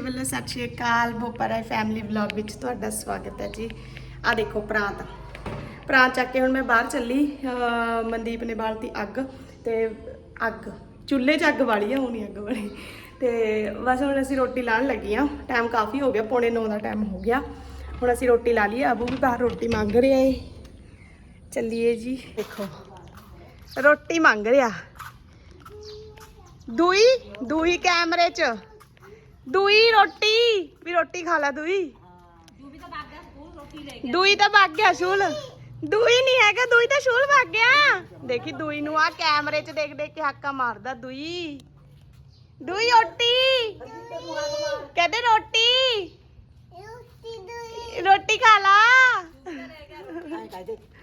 ਵੱਲੋਂ ਸਤਿ ਸ਼੍ਰੀ ਅਕਾਲ Bopara family vlog ਵਿੱਚ ਤੁਹਾਡਾ ਸਵਾਗਤ ਹੈ ਜੀ। ਆ ਦੇਖੋ ਪ੍ਰਾਂਤ। ਪ੍ਰਾਂਤ ਚੱਕ ਕੇ ਹੁਣ ਮੈਂ ਬਾਹਰ ਚੱਲੀ ਮਨਦੀਪ ਨੇ ਬਾਲਤੀ ਅੱਗ ਤੇ ਅੱਗ, ਚੁੱਲ੍ਹੇ 'ਚ ਅੱਗ ਵਾਲੀ ਆ ਹੋਣੀ ਅੱਗ ਵਾਲੀ। ਤੇ ਬਸ ਹੁਣ ਅਸੀਂ ਰੋਟੀ ਲਾਣ ਲੱਗੀ ਆ ਟਾਈਮ ਕਾਫੀ ਹੋ ਗਿਆ, ਪੌਣੇ 9 ਦਾ ਟਾਈਮ ਹੋ ਗਿਆ। ਹੁਣ ਅਸੀਂ ਰੋਟੀ ਲਾ ਲਈ ਅਬੂ ਵੀ ਬਾਹਰ ਰੋਟੀ ਮੰਗ ਰਿਹਾ ਏ। ਚੱਲੀਏ ਜੀ। ਦੇਖੋ, ਰੋਟੀ ਮੰਗ ਰਿਹਾ। ਦੂਈ ਦੂਈ ਕੈਮਰੇ 'ਚ। ਦੂਈ ਰੋਟੀ ਵੀ ਰੋਟੀ ਖਾ ਲੈ ਦੂਈ ਦੂਈ ਤਾਂ ਭੱਗ ਗਿਆ ਸ਼ੂਲ ਦੂਈ ਨਹੀਂ ਹੈਗਾ ਦੂਈ ਤਾਂ ਸ਼ੂਲ ਭੱਗ ਗਿਆ ਦੇਖੀ ਦੂਈ ਨੂੰ ਆ ਕੈਮਰੇ 'ਚ ਦੇਖ ਦੇਖ ਕੇ ਹੱਕਾ ਮਾਰਦਾ ਦੂਈ ਦੂਈ ਰੋਟੀ ਕਹਿੰਦੇ ਰੋਟੀ ਰੋਟੀ ਖਾ ਲਾ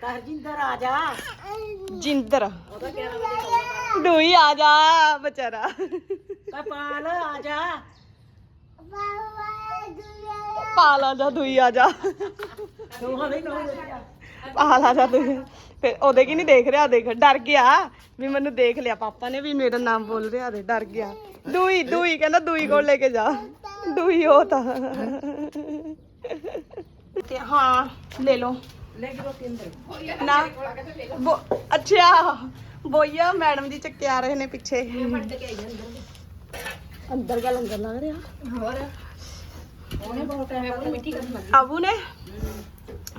ਕਰਜਿੰਦਰ ਆ ਜਾ ਜਿੰਦਰ ਦੂਈ ਆ ਜਾ ਵਿਚਾਰਾ ਕਪਾਲ ਆ ਜਾ ਪਾਲਾ ਜਾ ਦੂਈ ਆ ਜਾ। ਤੂੰ ਹਵੇ ਪਾਲਾ ਜਾ ਦੂਈ। ਫਿਰ ਉਹਦੇ ਕੀ ਨਹੀਂ ਦੇਖ ਰਿਹਾ, ਦੇਖ, ਡਰ ਗਿਆ। ਵੀ ਮੈਨੂੰ ਦੇਖ ਲਿਆ ਪਾਪਾ ਨੇ ਵੀ ਮੇਰਾ ਨਾਮ ਬੋਲ ਰਿਹਾ, ਦੇ, ਡਰ ਗਿਆ। ਦੂਈ ਦੂਈ ਕਹਿੰਦਾ ਦੂਈ ਕੋਲ ਲੈ ਕੇ ਜਾ। ਦੂਈ ਉਹ ਤਾਂ। ਤੇ ਹਾਂ, ਲੈ ਲਓ। ਲੈ ਕੇ ਰੋਟੀ ਅੰਦਰ ਨਾ ਅੱਛਾ, ਬੋਈਆ ਮੈਡਮ ਜੀ ਚੱਕੇ ਆ ਰਹੇ ਨੇ ਪਿੱਛੇ। ਅੰਦਰ ਗੱਲ ਅੰਦਰ ਲੱਗ ਰਿਹਾ। ਹੋਰ? ਉਹਨੇ ਬਹੁਤ ਟਾਈਮ ਆਪਣੀ ਮਿੱਠੀ ਕਰਨ ਲੱਗੀ। ਆਬੂ ਨੇ?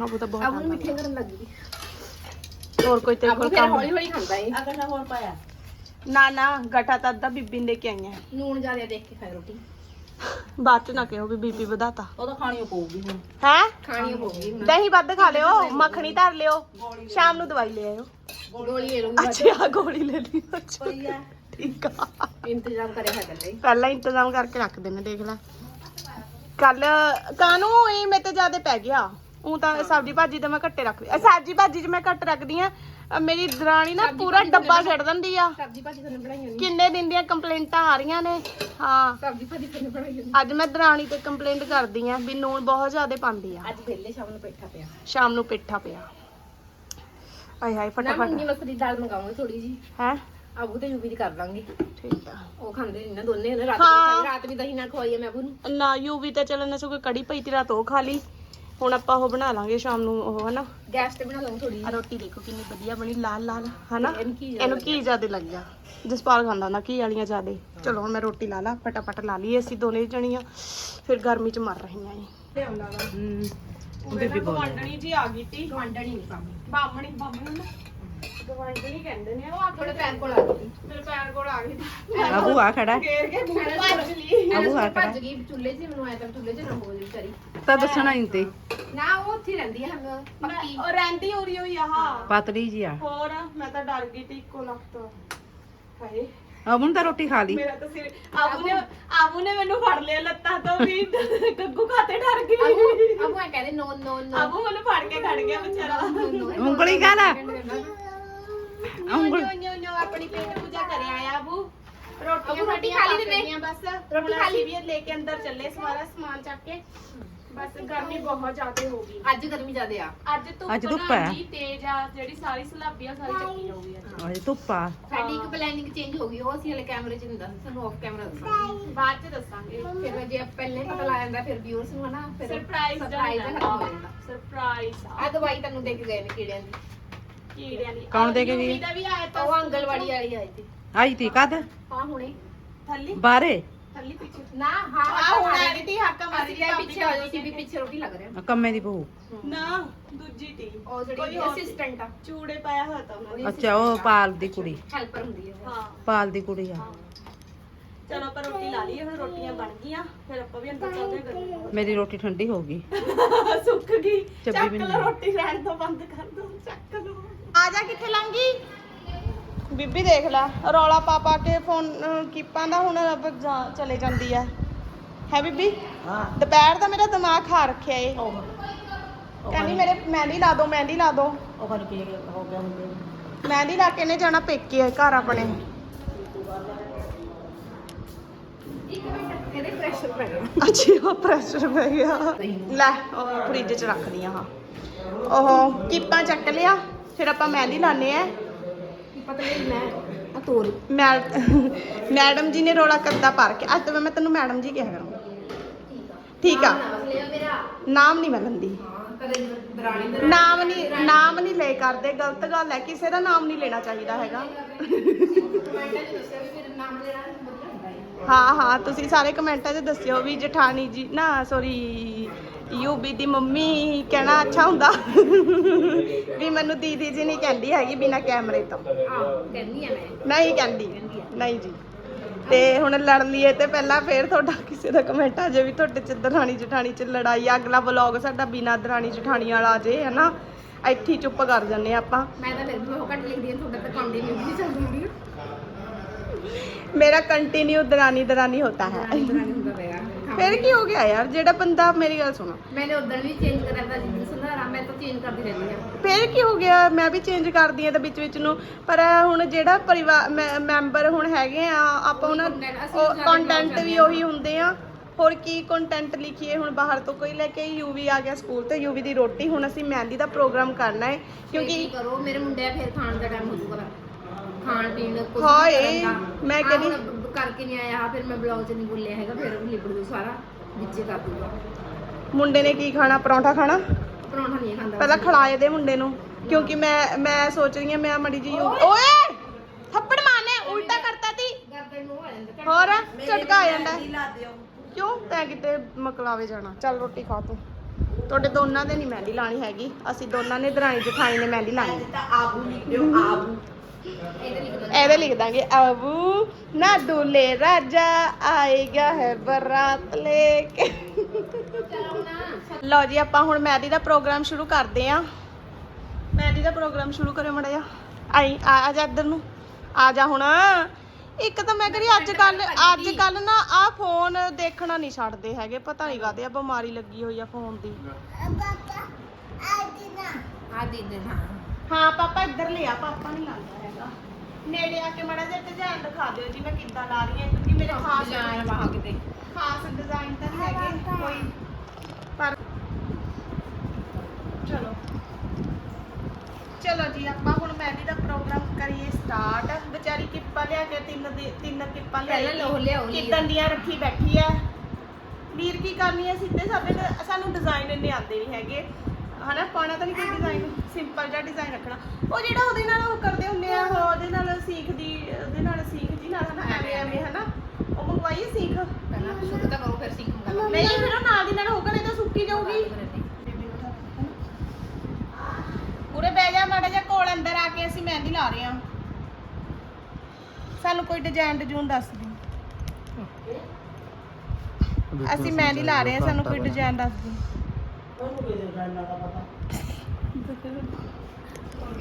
ਆਬੂ ਤਾਂ ਬਹੁਤ ਆਪਣੀ ਮਿੱਠੀ ਕਰਨ ਲੱਗੀ। ਹੋਰ ਕੋਈ ਤੇਰੇ ਕੋਲ ਕੰਮ ਹੌਲੀ ਖਾਂਦਾ ਏ। ਅਗਰ ਨਾ ਹੋਰ ਪਾਇਆ। ਨਾ ਨਾ ਗਠਾ ਤਾਂ ਅੱਧਾ ਬੀਬੀ ਨੇ ਲੈ ਕੇ ਆਈਆਂ। ਨੂਣ ਜ਼ਿਆਦਾ ਦੇਖ ਕੇ ਖਾਏ ਰੋਟੀ। ਬਾਅਦ ਚ ਨਾ ਕਿਹੋ ਵੀ ਬੀਬੀ ਵਧਾਤਾ। ਉਹ ਤਾਂ ਖਾਣੀ ਪਊਗੀ ਹੁਣ। ਹੈ? ਖਾਣੀ ਪਊਗੀ ਹੁਣ। ਦਹੀਂ ਵੱਧ ਖਾ ਲਿਓ ਮੱਖਣੀ ਧਰ ਲਿਓ। ਸ਼ਾਮ ਨੂੰ ਦਵਾਈ ਲੈ ਆਇਓ। ਗੋਲੀ ਲੈ ਲੂੰਗੀ ਅੱਛਾ ਗੋਲੀ ਲੈ ਲਈ ਅੱਛਾ। ਠੀਕ ਆ। ਇੰਤਜ਼ਾਮ ਕਰਿਆ ਹੈ ਗੱਲੇ ਪਹਿਲਾਂ ਇੰਤਜ਼ਾਮ ਕਰਕੇ ਰੱਖ ਦੇਣਾ ਦੇਖ ਲੈ। ਕੱਲ ਕਾਨੂੰ ਇਹ ਮੇਰੇ ਤੇ ਜ਼ਿਆਦਾ ਪੈ ਗਿਆ? ਉਹ ਤਾਂ ਸਬਜੀ ਭਾਜੀ ਤੇ ਮੈਂ ਘੱਟੇ ਰੱਖਦੀ ਆ ਸਬਜੀ ਭਾਜੀ 'ਚ ਮੈਂ ਘੱਟ ਰੱਖਦੀ ਆ। ਮੇਰੀ ਦਰਾਣੀ ਨਾ ਪੂਰਾ ਡੱਬਾ ਛੱਡ ਦਿੰਦੀ ਆ। ਸਬਜ਼ੀ ਭਾਜੀ ਤੁਹਾਨੂੰ ਬਣਾਈ ਹੋਣੀ। ਕਿੰਨੇ ਦਿਨ ਦੀਆਂ ਕੰਪਲੇਂਟਾਂ ਆ ਰਹੀਆਂ ਨੇ? ਹਾਂ। ਸਬਜ਼ੀ ਭਾਜੀ ਤੁਹਾਨੂੰ ਬਣਾਈ ਹੋਣੀ। ਅੱਜ ਮੈਂ ਦਰਾਣੀ ਤੇ ਕੰਪਲੇਂਟ ਕਰਦੀ ਆ ਵੀ ਨੂਣ ਬਹੁਤ ਜ਼ਿਆਦਾ ਪਾਉਂਦੀ ਆ। ਅੱਜ ਵੇਲੇ ਸ਼ਾਮ ਨੂੰ ਪੇਠਾ ਪਿਆ। ਸ਼ਾਮ ਨੂੰ ਪਿੱਠਾ ਪਿਆ। ਆਏ ਹਾਏ ਨਾ ਫਟਾਫਟ। ਮੂੰਗੀ ਮਸਰੀ ਦੀ ਦਾਲ ਮੰਗਾਉਂਗੇ ਥੋੜੀ ਜੀ ਹੈ? ਆਬੂ ਤੇ ਯੂਵੀ ਦੀ ਕਰ ਲਾਂਗੇ। ਠੀਕ ਆ। ਉਹ ਖਾਂਦੇ ਨਹੀਂ ਨਾ ਦੋਨੇ ਨੇ ਰਾਤ ਹਾਂ। ਨੂੰ ਖਾਈ ਰਾਤ ਵੀ ਦਹੀਂ ਨਾਲ ਖਵਾਈ ਆ ਮੈਂ ਆਬੂ ਨੂੰ ਨਾ ਯੂਵੀ ਤਾਂ ਚੱਲਣ ਸੋ ਕੋਈ ਕੜੀ ਪਈ ਤੀ ਰਾਤ ਉਹ ਖਾ ਲਈ। ਹੁਣ ਆਪਾਂ ਉਹ ਬਣਾ ਲਾਂਗੇ ਸ਼ਾਮ ਨੂੰ ਉਹ ਹਨਾ। ਗੈਸ ਤੇ ਬਣਾ ਲਾਂਗੇ ਥੋੜੀ ਆ ਰੋਟੀ ਦੇਖੋ ਕਿੰਨੀ ਵਧੀਆ ਬਣੀ ਲਾਲ ਲਾਲ ਹਨਾ। ਇਹਨੂੰ ਕੀ ਜ਼ਿਆਦਾ ਜ਼ਿਆਦਾ ਲੱਗਿਆ ਜਸਪਾਲ ਖਾਂਦਾ ਨਾ ਕੀ ਵਾਲੀਆਂ ਜ਼ਿਆਦੇ। ਚਲੋ ਹੁਣ ਮੈਂ ਰੋਟੀ ਲਾ ਲਾ ਫਟਾਫਟ ਲਾ ਲਈ ਅਸੀਂ ਦੋਨੇ ਜਣੀਆਂ। ਫਿਰ ਗਰਮੀ ਚ ਮਰ ਰਹੀਆਂ ਏ ਵਾ। ਬੀਬੀ ਗਵਾਂਡਣੀ ਜੀ ਆ ਗਈ ਤੀ। ਗਵਾਂਡਣੀ ਬਾਹਮਣੀ ਬਾਹਮਣੀ ਨਾ। ਗਵਾਂਡਣੀ ਕਹਿੰਦੇ ਨੇ ਉਹ ਆ ਥੋੜੇ ਪੈਨ ਕੋਲ ਆ ਗਈ। ਮੇਰੇ ਪੈਰ ਕੋਲ ਆ ਗਈ। ਅਬੂ ਆ ਖੜਾ। ਘੇਰ ਕੇ ਬੂਟ ਭੱਜ ਲਈ ਅਬੂ ਆ ਭੱਜ ਗਈ ਚੁੱਲ੍ਹੇ 'ਚ ਮੈਨੂੰ ਆਇਆ ਤਾਂ ਚੁੱਲ੍ਹੇ 'ਚ ਨਾ ਹੋ ਜਾਵੇ ਵਿਚਾਰੀ। ਤਾਂ ਦੱਸਣਾ ਨਹੀਂ ਤੇ। ਨਾ ਉਹ ਉੱਥੇ ਹੀ ਰਹਿੰਦੀ ਹੈ ਹਮ ਪੱਕੀ। ਉਹ ਰਹਿੰਦੀ ਹੋਰੀ ਹੋਈ ਆ ਹਾਂ। ਪਤਲੀ ਜੀ ਆ। ਹੋਰ ਮੈਂ ਤਾਂ ਡਰ ਗਈ ਤੀ ਇੱਕੋ ਲੱਖ ਤੋਂ। ਹਾਏ। ਅਬੂ ਨੇ ਤਾਂ ਰੋਟੀ ਖਾ ਲਈ। ਮੇਰਾ ਤਾਂ ਸਿਰ ਆਬੂ ਨੇ ਆਬੂ ਨੇ ਮੈਨੂੰ ਫੜ ਲਿਆ ਲੱਤਾਂ ਤੋਂ ਵੀ। ਗੱਗੂ ਖਾਤੇ ਡਰ ਗਈ। ਅਬੂ ਅਬੂ ਐ ਕਹਿੰਦੇ ਨੋ ਨੋ ਨੋ। ਆਬੂ ਮੈਨੂੰ ਫੜ ਕੇ ਖੜ ਗਿਆ ਵਿਚਾਰਾ। ਉਂਗਲੀ ਉਂਗਲ। ਨੋ ਨੋ ਆਪਣੀ ਪੇਟ ਪੂਜਾ ਕਰਿਆ ਆਇਆ ਆਬੂ ਰੋਟੀ ਰੋਟੀ ਖਾ ਲਈ ਤੂੰ? ਬਸ। ਰੋਟੀ ਖਾ ਲਈ? ਵੀ ਲੈ ਕੇ ਅੰਦਰ ਚੱਲੇ ਸਾਰਾ ਸਮਾਨ ਚੱਕ ਕੇ। ਬਸ ਗਰਮੀ ਬਹੁਤ ਜ਼ਿਆਦਾ ਹੋ ਗਈ। ਅੱਜ ਗਰਮੀ ਜ਼ਿਆਦੇ ਆ। ਅੱਜ ਧੁੱਪ ਅੱਜ ਧੁੱਪ ਹੈ। ਇੰਨੀ ਤੇਜ਼ ਆ ਜਿਹੜੀ ਸਾਰੀ ਸਲਾਬੀ ਆ ਸਾਰੀ ਚੱਕੀ ਜਾਊਗੀ ਅੱਜ। ਅਜੇ ਧੁੱਪਾ ਸਾਡੀ ਇੱਕ ਪਲੈਨਿੰਗ ਚੇਂਜ ਹੋ ਗਈ ਉਹ ਅਸੀਂ ਹਲੇ ਕੈਮਰੇ 'ਚ ਨਹੀਂ ਦੱਸ ਸਾਨੂੰ ਆਫ ਕੈਮਰਾ ਦੱਸਾਂਗੇ ਬਾਅਦ ਚ ਦੱਸਾਂਗੇ। ਫਿਰ ਜੇ ਪਹਿਲੇ ਪਤਾ ਲੱਗ ਜਾਂਦਾ ਫਿਰ ਵਿਊਅਰਸ ਨੂੰ ਹਨਾ ਫਿਰ ਸਰਪ੍ਰਾਈਜ਼ ਸਰਪ੍ਰਾਈਜ਼ ਖਤਮ ਹੋ ਜਾਂਦਾ ਸਰਪ੍ਰਾਈਜ਼ ਆ ਦਵਾਈ ਤੁਹਾਨੂੰ ਦੇ ਕੇ ਗਏ ਨੇ ਕੀੜਿਆਂ ਦੀ। ਕੀੜਿਆਂ ਦੀ ਕੌਣ ਦੇ ਕੇ ਗਈ? ਯੂਵੀ ਦਾ ਵੀ ਆਇਆ ਤਾਂ ਉਹ ਅੰਗਲਵਾੜੀ ਵਾਲੀ ਆਈ ਸੀ। ਆਈ ਤੀ ਕਦ ਹਾਂ ਹੁਣੇ ਥੱਲੀ। ਬਾਰੇ ਥੱਲੀ ਪਿੱਛੇ। ਨਾ ਹਾਂ ਆ ਹੁਣ ਆ ਰਹੀ ਹਾਕਾ ਮਾਰੀ ਅਸੀਂ ਤਾਂ ਪਿੱਛੇ ਹੋ ਸੀ ਵੀ ਪਿੱਛੇ ਰੋਟੀ ਲੱਗ ਰਿਹਾ। ਕੰਮੇ ਦੀ ਬਹੂ ਨਾ ਦੂਜੀ ਟੀ ਉਹ ਕੋਈ ਜਿਹੜੀ ਹੋਰ ਅਸਿਸਟੈਂਟ ਆ। ਚੂੜੇ ਪਾਇਆ ਹੋਇਆ ਤਾਂ ਉਹਨਾਂ ਨੇ। ਅੱਛਾ ਉਹ ਪਾਲ ਦੀ ਕੁੜੀ। ਹੈਲਪਰ ਹੁੰਦੀ ਹੈ ਉਹ। ਹਾਂ। ਪਾਲ ਦੀ ਕੁੜੀ ਆ। ਚਲੋ ਆਪਾਂ ਰੋਟੀ ਲਾ ਲਈਏ ਹੁਣ ਰੋਟੀਆਂ ਬਣ ਗਈਆਂ। ਫਿਰ ਆਪਾਂ ਵੀ ਅੰਦਰ ਚੱਲਦੇ ਕਰੀਏ ਮੇਰੀ ਰੋਟੀ ਠੰਡੀ ਹੋ ਗਈ। ਸੁੱਕ ਗਈ। ਚੱਬੀ ਚੱਕ ਵੀ ਲਓ ਨਹੀਂ। ਰੋਟੀ ਰਹਿਣ ਤੋਂ ਬੰਦ ਕਰ ਦੋ ਚੱਕ ਲਓ। ਆ ਜਾ ਕਿੱਥੇ ਲੰਗੀ ਬੀਬੀ ਦੇਖ ਲੈ ਰੌਲਾ ਪਾ ਪਾ ਕੇ ਫੋਨ ਕੀਪਾਂ ਦਾ ਹੁਣ ਰੱਬ ਜਾ- ਚਲੇ ਜਾਂਦੀ ਹੈ ਹੈ ਬੀਬੀ? ਹਾਂ। ਦੁਪਹਿਰ ਦਾ ਮੇਰਾ ਦਿਮਾਗ ਖਾ ਰੱਖਿਆ ਏ। ਕਹਿੰਦੀ ਮੇਰੇ ਮਹਿੰਦੀ ਲਾ ਦੋ ਮਹਿੰਦੀ ਲਾ ਦੋ। ਉਹ ਕਰ ਕੀ ਹੋ ਗਿਆ ਹੁੰਦੇ ਮਹਿੰਦੀ ਲਾ ਕੇ ਨੇ ਜਾਣਾ ਪੇਕੇ ਘਰ ਆਪਣੇ। ਅੱਛੀ ਉਹ ਪ੍ਰੈਸ਼ਰ ਪੈ ਗਿਆ। ਲੈ ਉਹ ਫ੍ਰਿਜ 'ਚ ਰੱਖਦੀ ਆ ਹਾਂ। ਉਹ ਕੀਪਾਂ ਚੱਕ ਲਿਆ। ਫਿਰ ਆਪਾਂ ਮਹਿੰਦੀ ਲਾਣੇ ਆ ਮੈਂ ਆ ਤੋਰ ਮੈਡਮ ਜੀ ਨੇ ਰੋਲਾ ਕਰਦਾ ਭਰ ਕੇ ਅੱਜ ਤੋਂ ਮੈਂ ਤੈਨੂੰ ਮੈਡਮ ਜੀ ਕਿਹਾ ਕਰਾਂ। ਠੀਕ ਆ। ਨਾਮ ਨਹੀਂ ਮੈਂ ਲੈਂਦੀ। ਨਾਮ ਨਹੀਂ ਨਾਮ ਨਹੀਂ ਲੈ ਕਰਦੇ। ਗਲਤ ਗੱਲ ਹੈ। ਕਿਸੇ ਦਾ ਨਾਮ ਨਹੀਂ ਲੈਣਾ ਚਾਹੀਦਾ ਹੈਗਾ। ਹਾਂ ਹਾਂ। ਤੁਸੀਂ ਸਾਰੇ ਕਮੈਂਟਾਂ 'ਚ ਦੱਸਿਓ ਵੀ ਜਠਾਣੀ ਜੀ ਨਾ ਸੌਰੀ ਯੂਬੀ ਦੀ ਮੰਮੀ ਕਹਿਣਾ ਅੱਛਾ ਹੁੰਦਾ। ਵੀ ਮੈਨੂੰ ਦੀਦੀ ਜੀ ਨਹੀਂ ਕਹਿੰਦੀ ਹੈਗੀ ਬਿਨਾ ਕੈਮਰੇ ਤੋਂ। ਕਹਿੰਦੀ ਆ ਮੈਂ ਨਹੀਂ ਕਹਿੰਦੀ। ਨਹੀਂ ਜੀ। ਤੇ ਹੁਣ ਲੜ ਲਈਏ ਤੇ ਪਹਿਲਾਂ ਫੇਰ ਤੁਹਾਡਾ ਕਿਸੇ ਦਾ ਕਮੈਂਟ ਆ ਜੇ ਵੀ ਤੁਹਾਡੇ ਚ ਦਰਾਣੀ ਜਠਾਣੀ ਚ ਲੜਾਈ ਆ, ਅਗਲਾ ਵਲੌਗ ਸਾਡਾ ਬਿਨਾ ਦਰਾਣੀ ਜਠਾਣੀ ਵਾਲਾ ਆ ਜੇ ਹਨਾ? ਇੱਥੇ ਹੀ ਚੁੱਪ ਕਰ ਜੰਨੇ ਆਪਾਂ। ਮੈਂ ਤਾਂ ਫਿਰ ਵੀ ਉਹ ਘੱਟ ਲਿਖਦੀ ਹਾਂ ਤੁਹਾਡਾ ਤਾਂ ਕੰਟੀਨਿਊ ਵੀ ਚੱਲਦੀ। ਮੇਰਾ ਕੰਟੀਨਿਊ ਦਰਾਨੀ ਦਰਾਨੀ ਹੈ। ਹੁੰਦਾ ਪਿਆ ਫਿਰ ਕੀ ਹੋ ਗਿਆ ਯਾਰ? ਜਿਹੜਾ ਬੰਦਾ ਮੇਰੀ ਗੱਲ ਸੁਣੋ। ਮੈंने ਉਦੋਂ ਵੀ ਚੇਂਜ ਕਰਿਆ ਤਾਂ ਜਿੰਦਗੀ ਸੁਧਾਰਾ ਮੈਂ ਤਾਂ ਚੇਂਜ ਕਰਦੀ ਰਹਿੰਦੀ ਹਾਂ। ਫਿਰ ਕੀ ਹੋ ਗਿਆ? ਮੈਂ ਵੀ ਚੇਂਜ ਕਰਦੀ ਆ ਤਾਂ ਵਿੱਚ ਵਿੱਚ ਨੂੰ। ਪਰ ਹੁਣ ਜਿਹੜਾ ਪਰਿਵਾਰ ਮੈਂਬਰ ਹੁਣ ਹੈਗੇ ਆ ਆਪਾਂ ਉਹਨਾਂ ਕੰਟੈਂਟ ਵੀ ਉਹੀ ਹੁੰਦੇ ਆ। ਹੋਰ ਕੀ ਕੰਟੈਂਟ ਲਿਖੀਏ? ਹੁਣ ਬਾਹਰ ਤੋਂ ਕੋਈ ਲੈ ਕੇ ਯੂਵੀ ਆ ਗਿਆ ਸਕੂਲ ਤੇ ਯੂਵੀ ਦੀ ਰੋਟੀ। ਹੁਣ ਅਸੀਂ ਮਹਿੰਦੀ ਦਾ ਪ੍ਰੋਗਰਾਮ ਕਰਨਾ ਹੈ। ਕਿਉਂਕਿ ਕਿਉਂਕਿ ਕਰੋ? ਮੇਰੇ ਮੁੰਡੇ ਆ ਫਿਰ ਖਾਣ ਦਾ ਟਾਈਮ ਹੋ ਜਾਊਗਾ। ਖਾਣ ਪੀਣ ਕੁਝ ਹਾਏ, ਮੈਂ ਕਹਿੰਦੀ- ਕਰਕੇ ਨਹੀਂ ਆਇਆ ਫਿਰ ਮੈਂ ਬਲੌਗ 'ਚ ਨਹੀਂ ਬੋਲਿਆ ਹੈਗਾ ਫਿਰ ਲਿਬੜ ਜੂ ਸਾਰਾ ਵਿੱਚੇ ਕਰ ਦੂਗਾ। ਮੁੰਡੇ ਨੇ ਕੀ ਖਾਣਾ? ਪਰੌਂਠਾ ਖਾਣਾ? ਪਰੌਂਠਾ ਨਹੀਂ ਖਾਂਦਾ ਪਹਿਲਾਂ ਖਿਲਾਏ ਦੇ ਮੁੰਡੇ ਨੂੰ ਕਿਉਂਕਿ ਮੈਂ ਮੈਂ ਸੋਚ ਰਹੀ ਹਾਂ ਮੈਂ ਮੜੀ ਜੀ ਯੂ- ਓਏ! ਥੱਪੜ ਮਾਰਨੇ ਉਲਟਾ ਕਰਤਾ ਤੀ। ਗਰਦਨ ਨੂੰ ਆ ਜਾਂਦਾ ਹੋਰ ਝਟਕਾ ਆ ਜਾਂਦਾ। ਕਿਉਂ? ਤੈਂ ਕਿਤੇ ਮਕਲਾਵੇ ਜਾਣਾ। ਚੱਲ ਰੋਟੀ ਖਾ ਤੂੰ। ਤੁਹਾਡੇ ਦੋਨਾਂ ਦੇ ਨਹੀਂ ਮਹਿੰਦੀ ਲਾਣੀ ਹੈਗੀ। ਅਸੀਂ ਦੋਨਾਂ ਨੇ ਦਰਾਣੀ ਜਠਾਣੀ ਨੇ ਮਹਿੰਦੀ ਲਾਣੀ। ਲਿਖ ਇਹਦੇ ਲਿਖ ਦਾਂਗੇ ਅਬੂ ਨਾ ਦੁਲੇ ਰਾਜਾ ਆਏਗਾ ਹੈ ਬਰਾਤ ਲੈ ਕੇ। ਲਓ ਜੀ ਆਪਾਂ ਹੁਣ ਮਹਿੰਦੀ ਦਾ ਪ੍ਰੋਗਰਾਮ ਸ਼ੁਰੂ ਕਰਦੇ ਆਂ। ਮਹਿੰਦੀ ਦਾ ਪ੍ਰੋਗਰਾਮ ਸ਼ੁਰੂ ਕਰਿਓ ਮੜਾ ਜਾ ਆਈ ਆ ਆ ਜਾ ਇੱਧਰ ਨੂੰ। ਆ ਜਾ ਹੁਣ। ਇੱਕ ਤਾਂ ਮੈਂ ਕਰੀ ਅੱਜ ਕੱਲ ਅੱਜ ਕੱਲ ਨਾ ਆ ਫੋਨ ਦੇਖਣਾ ਨਹੀਂ ਛੱਡਦੇ ਹੈਗੇ ਪਤਾ ਨਹੀਂ ਕਾਹਦੇ ਆ ਬਿਮਾਰੀ ਲੱਗੀ ਹੋਈ ਆ ਫੋਨ ਦੀ। ਆ ਦੇ ਦੇ ਨਾ ਹਾਂ ਪਾਪਾ ਇੱਧਰ ਲਿਆ ਪਾਪਾ ਨਹੀਂ ਲਾਉਂਦਾ ਹੈਗਾ। ਨੇੜੇ ਆ ਕੇ ਮੜਾ ਜਿਹਾ ਡਿਜ਼ਾਈਨ ਦਿਖਾ ਦਿਓ ਜੀ ਮੈਂ ਕਿੱਦਾਂ ਲਾ ਰਹੀ ਹਾਂ ਕਿਉਂਕਿ ਮੇਰੇ ਖਾਸ ਜਾਣਾ ਬਾਹਰ ਕਿਤੇ ਖਾਸ ਡਿਜ਼ਾਈਨ ਤਾਂ ਨਹੀਂ ਹੈਗੇ ਕੋਈ। ਪਰ ਚਲੋ। ਚਲੋ ਜੀ ਆਪਾਂ ਹੁਣ ਮਹਿੰਦੀ ਦਾ ਪ੍ਰੋਗਰਾਮ ਕਰੀਏ ਸਟਾਰਟ ਵਿਚਾਰੀ ਕਿੱਪਾ ਲਿਆ ਕੇ ਤਿੰਨ ਦੀ ਤਿੰਨ ਕਿੱਪਾਂ ਪਹਿਲਾਂ ਲਿਆਈ ਲੋਹ ਲਿਆਓ ਲੀਰ। ਕਿੱਦਾਂ ਦੀਆਂ ਰੱਖੀ ਬੈਠੀ ਐ ਵੀਰ ਕੀ ਕਰਨੀ ਐ ਸਿੱਧੇ ਸਾਦੇ ਸਾਨੂੰ ਡਿਜ਼ਾਈਨ ਇੰਨੇ ਆਉਂਦੇ ਨਹੀਂ ਹੈਗੇ। ਹਨਾ ਪਾਣਾ ਤਾਂ ਨਹੀਂ ਕੋਈ ਡਿਜ਼ਾਈਨ ਸਿੰਪਲ ਜਿਹਾ ਡਿਜ਼ਾਈਨ ਰੱਖਣਾ। ਉਹ ਜਿਹੜਾ ਉਹਦੇ ਨਾਲ ਉਹ ਕਰਦੇ ਹੁੰਦੇ ਆ ਉਹ ਉਹਦੇ ਨਾਲ ਸੀਖਦੀ ਉਹਦੇ ਨਾਲ ਸੀਖ ਜੀ ਨਾਲ ਹਨਾ ਐਵੇਂ ਐਵੇਂ ਹਨਾ। ਉਹ ਮੰਗਵਾਈਏ ਸੀਖ? ਪਹਿਲਾਂ ਸ਼ੁਰੂ ਤਾਂ ਕਰੋ ਫਿਰ ਸਿੱਖੂਗਾ ਨਹੀਂ ਫਿਰ ਉਹ ਨਾਲ ਦੀ ਨਾਲ ਹੋਊਗਾ ਨਹੀਂ ਤਾਂ ਸੁੱਕੀ ਜਾਊਗੀ। ਪੂਰੇ ਬਹਿ ਜਾ ਮਾੜਾ ਜਿਹਾ ਕੋਲ ਅੰਦਰ ਆ ਕੇ ਅਸੀਂ ਮਹਿੰਦੀ ਲਾ ਰਹੇ ਹਾਂ ਸਾਨੂੰ ਕੋਈ ਡਿਜ਼ਾਈਨ ਡਜੂਨ ਦੱਸ ਦੇ। ਅਸੀਂ ਮਹਿੰਦੀ ਲਾ ਰਹੇ ਹਾਂ ਸਾਨੂੰ ਕੋਈ ਡਿਜ਼ਾਈਨ ਦੱਸ ਦੇ।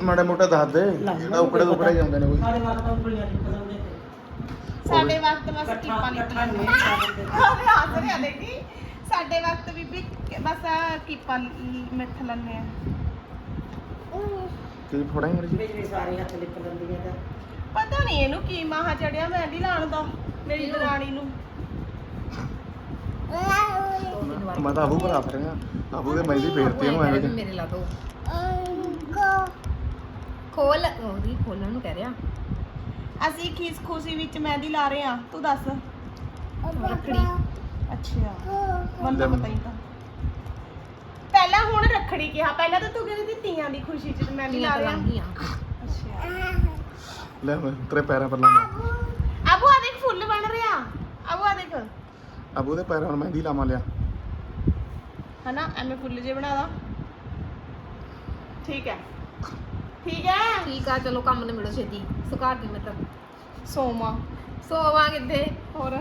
ਮਾੜਾ ਮੋਟਾ ਦੱਸ ਦੇ। ਜਿਹੜਾ ਉਕੜੇ ਉਕੜੇ ਜਾਂਦੇ ਨੇ ਕੋਈ। ਸਾਡੇ ਵਕਤ ਬਸ ਕੀਪਾਂ ਨਿਕਲਣ ਨੇ ਆਵੇ ਹੱਸ ਰਿਹਾ ਦੇਖੀ ਸਾਡੇ ਵਕਤ ਬੀਬੀ ਬਸ ਕੀਪਾਂ ਮਿੱਠ ਲੈਣੇ ਆ। ਕੀ ਫੜਾਈ ਮਰ ਜੀ ਪਤਾ ਨਹੀਂ ਇਹਨੂੰ ਕੀ ਮਾਹਾ ਚੜਿਆ ਮਹਿੰਦੀ ਲਾਉਣ ਦਾ ਮੇਰੀ ਦਰਾਣੀ ਨੂੰ। ਮੈਂ ਤਾਂ ਆਬੂ ਭਰਾ ਫਿਰ ਆਬੂ ਦੇ ਮਹਿੰਦੀ ਫੇਰਤੀ ਉਹਨੂੰ ਐਵੇਂ ਮੇਰੇ ਲਾ ਦੋ। ਖੋਲ ਉਹਦੀ ਖੋਲਣ ਨੂੰ ਕਹਿ ਰਿਹਾ। ਅਸੀਂ ਖੀਸ ਖੁਸ਼ੀ ਵਿੱਚ ਮਹਿੰਦੀ ਲਾ ਰਹੇ ਹਾਂ। ਤੂੰ ਦੱਸ। ਰੱਖੜੀ। ਅੱਛਾ। ਮੈਨੂੰ ਤਾਂ ਪਤਾ ਹੀ ਤਾਂ। ਪਹਿਲਾਂ ਹੁਣ ਰੱਖੜੀ ਕਿਹਾ। ਪਹਿਲਾਂ ਤਾਂ ਤੂੰ ਕਹਿੰਦੀ ਸੀ ਤੀਆਂ ਦੀ ਖੁਸ਼ੀ ਚ ਮਹਿੰਦੀ ਲਾ ਰਹੇ ਹਾਂ। ਲੰਗੀਆਂ। ਅੱਛਾ। ਲੈ ਮੈਂ ਤੇਰੇ ਪੈਰਾਂ ਪਰ ਆ ਦੇਖ ਫੁੱਲ ਬਣ ਰਿਹਾ। ਅਬੂ ਆ ਦੇਖ। ਆਬੂ ਦੇ ਪੈਰਾਂ 'ਤੇ ਮਹਿੰਦੀ ਲਾਵਾਂ ਲਿਆ। ਹਨਾ ਐਵੇਂ ਫੁੱਲ ਜੇ ਬਣਾ ਦਾ ਠੀਕ ਹੈ। ਠੀਕ ਹੈ? ਠੀਕ ਆ ਚਲੋ ਕੰਮ ਤੇ ਮਿਲੋ ਛੇਤੀ। ਸੁਕਾ ਕੇ ਮਤਲਬ ਸੋਮਾ ਸੋਵਾਂ। ਕਿੱਥੇ? ਹੋਰ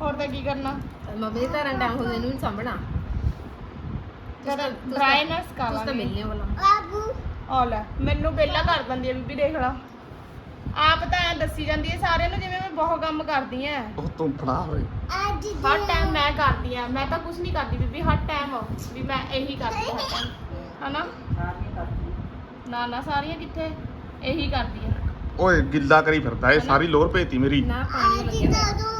ਹੋਰ ਤਾਂ ਕੀ ਕਰਨਾ? ਮੰਮੀ ਦੇ ਧਰਨ ਟਾਈਮ ਹੋ ਇਹਨੂੰ ਵੀ ਸਾਂਭਣਾ। ਡਰਾਈਨੈਸ ਕਰ ਤੁਸੀਂ ਤਾਂ ਲਾਂਗੇ। ਮਿਲਨੇ ਵਾਲਾ ਆ ਲੈ ਮੈਨੂੰ ਬੇਲਾ ਕਰ ਦਿੰਦੀ ਹੈ ਬੀਬੀ ਦੇਖ ਲਾ। ਆਪ ਤਾਂ ਐਂ ਦੱਸੀ ਜਾਂਦੀ ਹੈ ਸਾਰਿਆਂ ਨੂੰ ਜਿਵੇਂ ਮੈਂ ਬਹੁਤ ਕੰਮ ਕਰਦੀ ਐ। ਉਹ ਤੂੰ ਫੜਾ ਹੋਏ ਹਰ ਟਾਈਮ ਮੈਂ ਕਰਦੀ ਆ ਮੈਂ ਤਾਂ ਕੁਝ ਨਹੀਂ ਕਰਦੀ ਬੀਬੀ ਹਰ ਟਾਈਮ ਵੀ ਮੈਂ ਇਹੀ ਕਰਦੀ ਹਾਂ। ਹਰ time, ਹਨਾ? ਨਾ ਨਾ ਸਾਰੀਆਂ ਕਿੱਥੇ? ਇਹੀ ਕਰਦੀ ਆ ਓਏ ਗਿੱਲਾ ਕਰੀ ਫਿਰਦਾ ਇਹ ਸਾਰੀ ਲੋਰ ਭੇਤੀ ਮੇਰੀ। ਨਾ ਪਾਣੀ ਲੱਗਿਆ ਹੋਇਆ।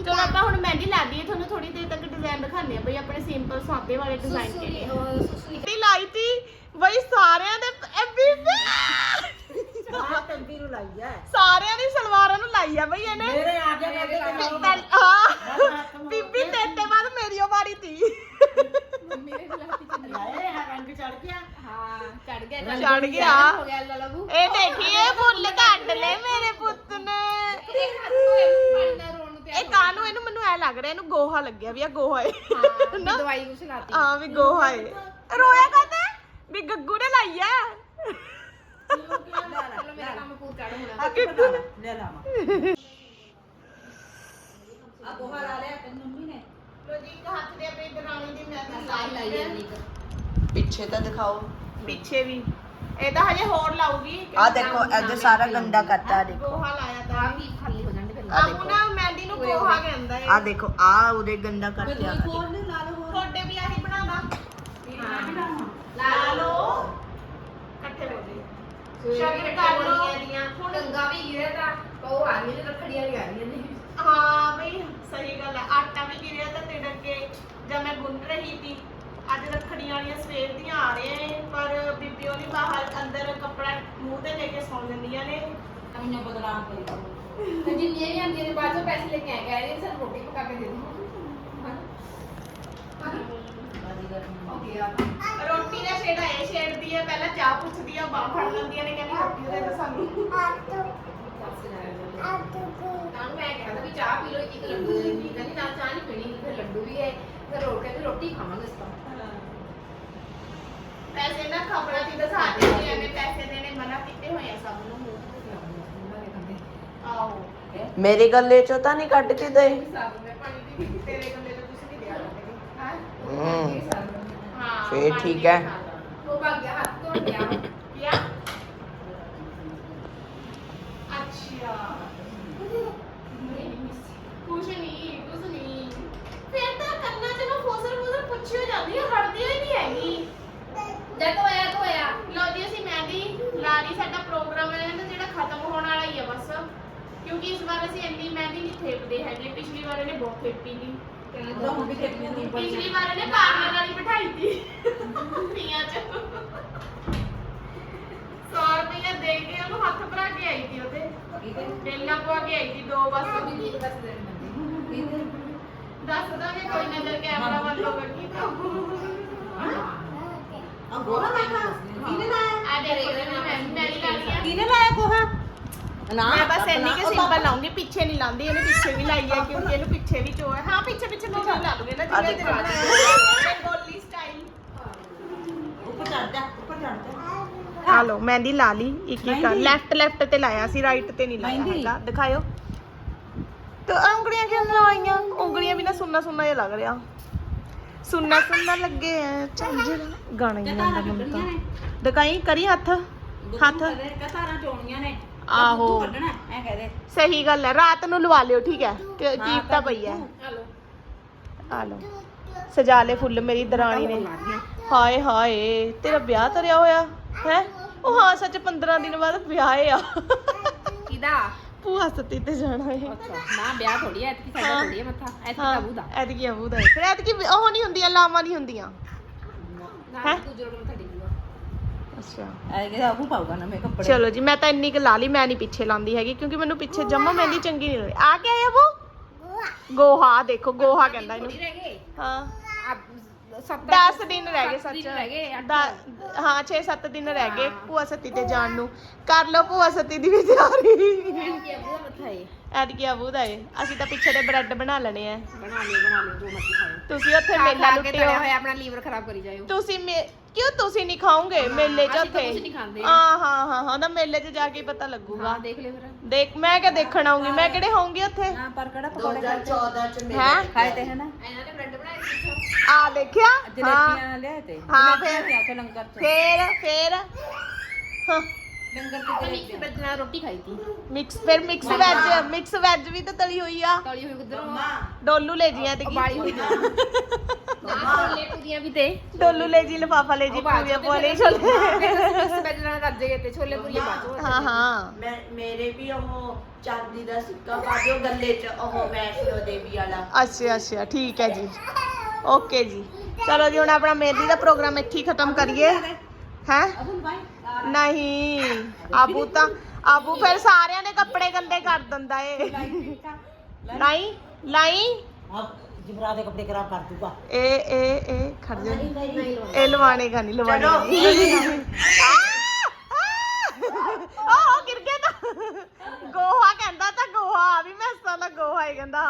ਚਲੋ ਆਪਾਂ ਹੁਣ ਮਹਿੰਦੀ ਲਾ ਦਈਏ ਤੁਹਾਨੂੰ ਥੋੜੀ ਦੇਰ ਤੱਕ ਡਿਜ਼ਾਈਨ ਦਿਖਾਣੇ ਆ ਬਈ ਆਪਣੇ ਸਿੰਪਲ ਸਾਦੇ ਵਾਲੇ ਡਿਜ਼ਾਈਨ ਕਿਹੜੇ ਆ। ਤੇ ਲਾਈਤੀ ਬਈ ਸਾਰਿਆਂ ਦੇ ਇਹ ਬੀਬੀ ਆਹ ਸਾਰਿਆਂ ਦੀ ਸਲਵਾਰਾਂ ਨੂੰ ਲਾਈ ਆ ਬਈ ਇਹਨੇ। ਮੇਰੇ ਆ ਗਿਆ ਕਰਕੇ ਤੇ ਹਾਂ ਬੀਬੀ ਤੇ ਤੇ ਬਾਅਦ ਮੇਰੀ ਉਹ ਵਾਰੀ ਤੀ। ਮੰਮੀ ਦੇ ਖਿਲਾਫ ਹੀ ਚੜ ਗਿਆ। ਹਾਂ ਚੜ ਗਿਆ ਚੜ ਗਿਆ। ਇਹ ਦੇਖੀਏ ਫੁੱਲ ਕੱਟ ਲੈ ਮੇਰੇ ਪੁੱਤ ਨੇ। ਤੇ ਹੱਥੋਂ ਇਹ ਫੜਨਾ ਨਾਲ ਰੋਣ ਨੂੰ ਇਹ ਇਹਨੂੰ ਮੈਨੂੰ ਐ ਲੱਗ ਰਿਹਾ ਇਹਨੂੰ ਗੋਹਾ ਲੱਗਿਆ ਵੀ ਆ ਗੋਹਾ ਏ। ਹਾਂ ਵੀ ਦਵਾਈ ਕੁਛ ਲਾਤੀ ਹਾਂ ਵੀ ਗੋਹਾ ਏ। ਰੋਇਆ ਕਦੇ ਵੀ ਗੱਗੂ ਨੇ ਲਾਈ ਐ ਚਲੋ ਮੇਰਾ ਕੰਮ ਪੂਰ ਕਰ ਹੁਣ। ਗੱਗੂ ਨੇ ਲੈ ਲਾਵਾ ਲੋ ਜੀ ਇੱਕ ਹੱਥ ਦੇ ਆਪਣੀ ਦਰਾਣੀ ਦੀ ਮੈਂ ਸਾਈ ਲਾਈ ਜਾਂਦੀ ਪਿੱਛੇ ਤਾਂ ਦਿਖਾਓ। ਪਿੱਛੇ ਵੀ। ਇਹ ਤਾਂ ਹਜੇ ਹੋਰ ਲਾਊਗੀ। ਆ ਦੇਖੋ ਇੱਧਰ ਸਾਰਾ ਗੰਦਾ ਕਰਤਾ ਦੇਖੋ। ਤਾਂ ਹੋ ਜਾਣਗੇ ਫਿਰ ਆਹੂ ਨਾ ਮਹਿੰਦੀ ਨੂੰ ਗੋਹਾ ਕਹਿੰਦਾ ਏ ਆ ਦੇਖੋ ਆ ਉਹਦੇ ਗੰਦਾ ਕਰਤਿਆ ਤੁਹਾਡੇ ਵੀ ਆਹੀ ਬਣਾਵਾ ਲਾ ਲਓ। ਇਕੱਠੇ ਹੋ ਜੀ ਸ਼ਗਨ ਕਰ ਲੀਆਂ ਹੁਣ ਉਹ ਆ ਆ ਹਾਂ ਬਈ ਸਹੀ ਗੱਲ ਹੈ ਆਟਾ ਵੀ ਗਿਰਿਆ ਤਾਂ ਤਿੜਕ ਕੇ। ਜਦ ਮੈਂ ਗੁੰਨ ਰਹੀ ਸੀ ਅੱਜ ਰੱਖੜੀਆਂ ਵਾਲੀਆਂ ਸਵੇਰ ਦੀਆਂ ਆ ਰਹੀਆਂ ਨੇ ਪਰ ਬੀਬੀਓ ਨਹੀਂ ਬਾਹਰ ਅੰਦਰ ਕੱਪੜਾ ਮੂੰਹ ਤੇ ਲੈ ਕੇ ਸੌਂ ਜਾਂਦੀਆਂ ਨੇ। ਕਰੀ ਤੇ ਜਿੰਨੀਆਂ ਵੀ ਆਂਦੀਆਂ ਨੇ ਬਾਅਦ ਚੋਂ ਪੈਸੇ ਲੈ ਕੇ ਆਏ ਕਹਿ ਰਹੇ ਸਾਨੂੰ ਰੋਟੀ ਪਕਾ ਕੇ ਦੇ ਦਿਓ। ਰੋਟੀ ਦਾ ਛੇੜਾ ਇਹ ਛੇੜਦੀ ਹੈ ਪਹਿਲਾਂ ਚਾਹ ਪੁੱਛਦੀ ਆ ਬਾਹ ਫੜ ਲੈਂਦੀਆਂ ਨੇ ਕਹਿੰਦੀ ਰੋਟੀ ਦੇ ਦਿਓ ਸਾਨੂੰ ਤਾਂ ਮੈਂ ਕਹਿੰਦਾ ਵੀ ਚਾਹ ਪੀ ਲਓ ਇੱਕ ਲੱਡੂ ਦੇ ਦੀ ਕਹਿੰਦੀ ਨਾ ਚਾਹ ਨਹੀਂ ਪੀਣੀ ਫਿਰ ਲੱਡੂ ਵੀ ਹੈ ਫਿਰ ਰੋਟੀ ਤੇ ਰੋਟੀ ਖਾਵਾਂਗੇ ਇਸ ਤੋਂ। ਪੈਸੇ ਨਾ ਖਬਰਾਂ ਦੀ ਦਿਖਾ ਦੇ ਕਿ ਐਵੇਂ ਪੈਸੇ ਦੇਣੇ ਮਨਾ ਕੀਤੇ ਹੋਏ ਆ ਸਭ ਨੂੰ ਆਓ ਮੇਰੇ ਗੱਲੇ ਚੋਂ ਤਾਂ ਨਹੀਂ ਕੱਢ ਕੇ ਦੇ ਤੇ ਹਾਂ। ਫੇਰ ਠੀਕ ਹੈ। ਉਹ ਭਾਗ ਗਿਆ ਹੱਥ ਧੋ ਗਿਆ ਕਿਆ ਅੱਛਾ ਕੁਛ ਨਹੀਂ ਕੁਛ ਨਹੀਂ ਫਿਰ ਤਾਂ ਕੰਨਾਂ ਚ ਨਾ ਫੋਸਰ ਫੋਸਰ ਪੁੱਛੀ ਹੋ ਜਾਂਦੀ ਹੈ ਹਟਦੀ ਹੋਈ ਨਹੀਂ ਹੈਗੀ ਜਦ ਹੋਇਆ ਤਾਂ ਹੋਇਆ ਲੋ ਜੀ ਅਸੀਂ ਮਹਿੰਦੀ ਲਾ ਲਈ ਸਾਡਾ ਪ੍ਰੋਗਰਾਮ ਹੈ ਨਾ ਜਿਹੜਾ ਖਤਮ ਹੋਣ ਵਾਲਾ ਹੀ ਆ ਬਸ ਕਿਉਂਕਿ ਇਸ ਵਾਰ ਅਸੀਂ ਇੰਨੀ ਮਹਿੰਦੀ ਨਹੀਂ ਥੇਪਦੇ ਹੈਗੇ ਪਿਛਲੀ ਵਾਰ ਇਹਨੇ ਬਹੁਤ ਥੇਪੀ ਨਹੀਂ ਪਿਛਲੀ ਵਾਰ ਇਹਨੇ ਪਾਰਲਰ ਵਾਲੀ ਬਿਠਾਈ ਸੀ ਤੀਆਂ ਚ। 100 ਰੁਪਇਆ ਦੇ ਕੇ ਉਹਨੂੰ ਹੱਥ ਭਰਾ ਕੇ ਆਈ ਸੀ ਉਹਦੇ। ਬੇਲਾ ਪਵਾ ਕੇ ਆਈ ਸੀ ਦੋ ਬਸ। ਵੀ ਦੱਸ ਦੇ ਮੈਨੂੰ ਦੱਸ ਦਾਂਗੇ ਕੋਈ ਨਜ਼ਰ ਕੈਮਰਾ ਵੱਲ ਹੋਗਾ ਕੀ ਤਾਂ ਆ। ਗੋਹਾ ਲਾਇਆ ਕਿਹਨੇ ਲਾਇਆ? ਆ ਦੇ ਰਹੇ ਨੇ ਮੈਂ ਮੈਂ ਹੀ ਲਾ ਲਿਆ ਕਿਹਨੇ ਲਾਇਆ ਗੋਹਾ? ਨਾ ਮੈਂ ਬਸ ਇੰਨੀ ਕਿ ਸਿੰਪਲ ਲਾਉਂਗੀ ਪਿੱਛੇ ਨਹੀਂ ਲਾਉਂਦੀ ਇਹਨੇ ਪਿੱਛੇ ਵੀ ਲਾਈ ਹੈ ਕਿਉਂਕਿ ਇਹਨੂੰ ਪਿੱਛੇ ਵੀ ਚੋ ਹੈ ਹਾਂ ਪਿੱਛੇ ਪਿੱਛੇ ਨੂੰ ਲਾ ਦੂਗੇ ਨਾ ਜਿਵੇਂ ਤੇਰੇ ਆ ਬਣਾਇਆ ਗੋਲੀ ਸਟਾਈਲ ਉੱਪਰ ਚੜ ਜਾ ਉੱਪਰ ਚੜ ਜਾ ਆ ਲੋ ਮਹਿੰਦੀ ਲਾ ਲਈ ਇੱਕ ਇੱਕ? ਲੈਫਟ ਲੈਫਟ ਤੇ ਲਾਇਆ ਸੀ ਰਾਈਟ ਤੇ ਨਹੀਂ ਲਾਇਆ? ਹੈਗਾ। ਦਿਖਾਇਓ। ਤੇ ਉਂਗਲੀਆਂ ਕਿਉਂ ਲਾਈਆਂ? ਉਂਗਲੀਆਂ ਵੀ ਨਾ ਸੁੰਨਾ ਸੁੰਨਾ ਜਿਹਾ ਲੱਗ ਰਿਹਾ। ਸੁੰਨਾ ਸੁੰਨਾ ਲੱਗੇ ਐ ਝੰਜਰ ਗਾਣਾ ਹੀ ਆਉਂਦਾ ਮੈਨੂੰ ਤਾਂ। ਕਰੀ ਹੱਥ ਹੱਥ। ਕਤਾਰਾਂ ਚੋਣੀਆਂ ਨੇ। ਆਹੋ। ਤੂੰ ਕੱਢਣਾ ਐ ਕਹਦੇ ਸਹੀ ਗੱਲ ਹੈ ਰਾਤ ਨੂੰ ਲਵਾ ਲਿਓ ਠੀਕ ਹੈ। ਕਿ ਕੀਪਤਾ ਪਈ ਹੈ। ਹਲੋ ਆ ਲੋ ਸਜਾ ਲੈ ਫੁੱਲ ਮੇਰੀ ਦਰਾਣੀ ਨੇ। ਹਾਏ ਹਾਏ ਤੇਰਾ ਵਿਆਹ ਤਰਿਆ ਹੋਇਆ ਹੈ? ਉਹ ਹਾਂ ਸੱਚ 15 ਦਿਨ ਬਾਅਦ ਵਿਆਹ ਆ। ਕਿਦਾ? ਭੂਆ ਸਤੀ ਤੇ ਜਾਣਾ ਹੈ। ਅੱਛਾ ਨਾ ਵਿਆਹ ਥੋੜੀ ਹੈ ਐਤਕੀ ਸਾਡਾ ਥੋੜੀ ਹੈ ਮੱਥਾ ਐਤਕੀ ਹਾਂ ਤਾਂ ਬੂਦਾ ਐਤਕੀ ਅਬੂ ਦਾ। ਹੈ। ਫਿਰ ਐਤਕੀ ਉਹ ਨਹੀਂ ਹੁੰਦੀਆਂ ਲਾਵਾਂ ਨਹੀਂ ਹੁੰਦੀਆਂ। ਤੂੰ ਮੱਥਾ ਟੇਕੂਗਾ ਅੱਛਾ। ਪਾਉਗਾ ਨਾ ਕੱਪੜੇ। ਚਲੋ ਜੀ ਮੈਂ ਤਾਂ ਇੰਨੀ ਕੁ ਲਾ ਲਈ ਮੈਂ ਨਹੀਂ ਪਿੱਛੇ ਲਾਉਂਦੀ ਹੈਗੀ ਕਿਉਂਕਿ ਮੈਨੂੰ ਪਿੱਛੇ ਜੰਮਾ ਮਹਿੰਦੀ ਚੰਗੀ ਨਹੀਂ ਲੱਗਦੀ। ਆ ਕੇ ਆਇਆ ਅਬੂ ਗੋਹਾ। ਦੇਖੋ ਗੋਹਾ ਕਹਿੰਦਾ ਇਹਨੂੰ। ਹਾਂ। ਆ 10 ਦਿਨ ਰਹਿ ਗਏ ਸੱਚ ਦਿਨ ਰਹਿ ਗਏ ਹਾਂ 6-7 ਦਿਨ ਰਹਿ ਗਏ ਭੂਆ ਸਤੀ ਤੇ ਜਾਣ ਨੂੰ। ਕਰ ਲਓ ਭੂਆ ਸਤੀ ਦੀ ਵੀ ਤਿਆਰੀ। ਹੈ ਐਤਕੀ ਅਬੂ ਦਾ ਏ ਅਸੀਂ ਤਾਂ ਪਿੱਛੇ ਦੇ ਬ੍ਰੈਡ ਬਣਾ ਲੈਣੇ ਆ। ਬਣਾ ਲਿਓ ਬਣਾ ਲਿਓ ਜੋ ਮਰਜ਼ੀ ਖਾਓ। ਤੁਸੀਂ ਉੱਥੇ ਮੇਲਾ ਕੇ ਲੁੱਟਿਓ। ਹੋਇਆ ਆਪਣਾ ਲੀਵਰ ਖਰਾਬ ਕਰੀ ਜਾਇਓ। ਤੁਸੀਂ ਮੇ- ਕਿਉਂ ਤੁਸੀਂ ਨਹੀਂ ਖਾਓਗੇ ਮੇਲੇ 'ਚ ਉੱਥੇ? ਕੁਛ ਨਹੀਂ ਖਾਂਦੇ। ਹਾਂ ਹਾਂ ਹਾਂ ਹਾਂ ਨਾ ਮੇਲੇ 'ਚ ਜਾ ਕੇ ਹੀ ਪਤਾ ਲੱਗੂਗਾ। ਹਾਂ ਦੇਖ ਲਿਓ ਫਿਰ। ਦੇਖ ਮੈਂ ਕਿਆ ਦੇਖਣ ਆਉਂਗੀ ਮੈਂ ਕਿਹੜੇ ਹੋਊਂਗੀ ਉੱਥੇ? ਨਾ ਪਰ ਕਿਹੜਾ ਪਕੌੜੇ 2014 ਚ ਹੈਂ? ਖਾਏ ਤੇ ਹੈ ਨਾ? ਇਹਨਾਂ ਨੇ ਬ੍ਰੈਡ ਬਣਾਏ ਸੀ ਪਿੱਛੋਂ। ਆ ਦੇਖਿਆ ਹਾਂ ਜਲੇਬੀਆਂ ਲਿਆਏ ਤੇ ਹਾਂ, ਜਲੇਬੀਆਂ ਫਿਰ- ਲਿਆ ਕੇ ਲੰਗਰ ਚ ਫੇਰ ਫੇਰ ਹਾਂ ਲੰਗਰ ਚ ਤਾਂ ਮਿਕਸ ਵੈਜ ਨਾਲ ਰੋਟੀ ਖਾਈ ਤੀ ਮਿਕਸ ਫਿਰ ਮਿਕਸ ਵੈਜ ਮਿਕਸ ਵੈਜ ਵੀ ਤਾਂ ਤਲੀ ਹੋਈ ਆ ਤਲੀ ਹੋਈ ਉਧਰੋਂ ਡੋਲੂ ਲੈ ਜੀਆਂ ਤੇ ਉਬਾਲੀ ਹੋਈ ਨਾ ਛੋਲੇ ਪੂਰੀਆਂ ਵੀ ਤੇ ਡੋਲੂ ਲੈ ਜੀ ਲਫਾਫਾ ਲੈ ਜੀ ਪੂਰੀਆਂ ਪੋਲੇ ਛੋਲੇ ਮਿਕਸ ਵੈਜ ਨਾਲ ਰੱਜ ਗਏ ਤੇ ਛੋਲੇ ਪੂਰੀਆਂ ਬਾਅਦ ਚੋਂ ਹਾਂ ਹਾਂ ਮੈਂ ਮੇਰੇ ਵੀ ਉਹ ਚਾਂਦੀ ਦਾ ਸਿੱਕਾ ਪਾ ਦਿਓ ਗੱਲੇ ਚ ਉਹ ਵੈਸ਼ਨੋ ਦੇਵੀ ਵਾਲਾ ਅੱਛਾ ਅੱਛਾ ਠੀਕ ਹੈ ਜੀ ओके जी। चलो जी हम अपना मेहंदी का प्रोग्राम इत खत्म करिए। है? नहीं। आबू तो आबू फिर सारे ने कपड़े गंदे कर दंदा है नहीं? नहीं? गोहा कहता गोहा भी मैं गोहा ही कहता